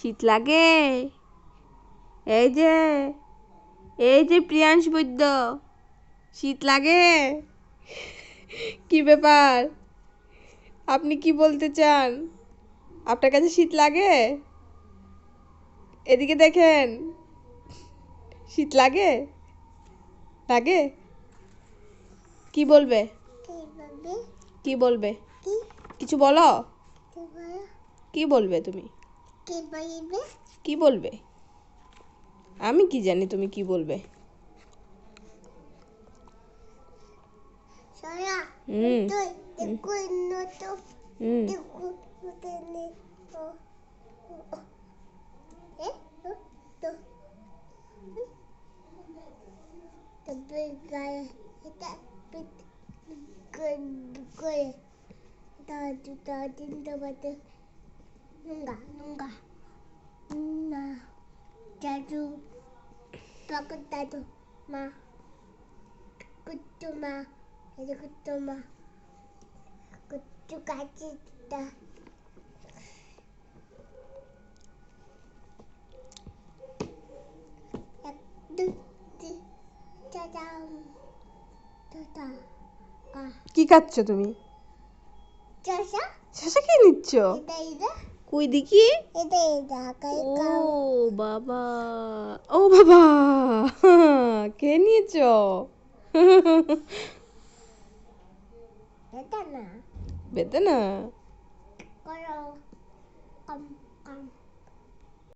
শীত লাগে। এই যে এই যে প্রিয়াংশ বৈদ্য শীত লাগে? কি ব্যাপার? আপনি কি বলতে চান? আপনার কাছে শীত লাগে? এদিকে দেখেন। শীত লাগে? লাগে? কি বলবে? কি বলবে? কিছু বলো? কি বলবে তুমি? কি বলবে আমি কি জানি তুমি কি বলবে হুম হুম দবাতে 바꿨다도 마 그것도 마 이제 그것도 마 그것도 같이 있다 약두지 짜장 짜자 아 কি খাচ্ছ তুমি 짜자 শেষে কি নিচ্ছ 이다 이다 কই দেখি 이다 이다 아까 ও 이거 বাবা ও বাবা খেয়ে নিয়েছ বেদনা বেদনা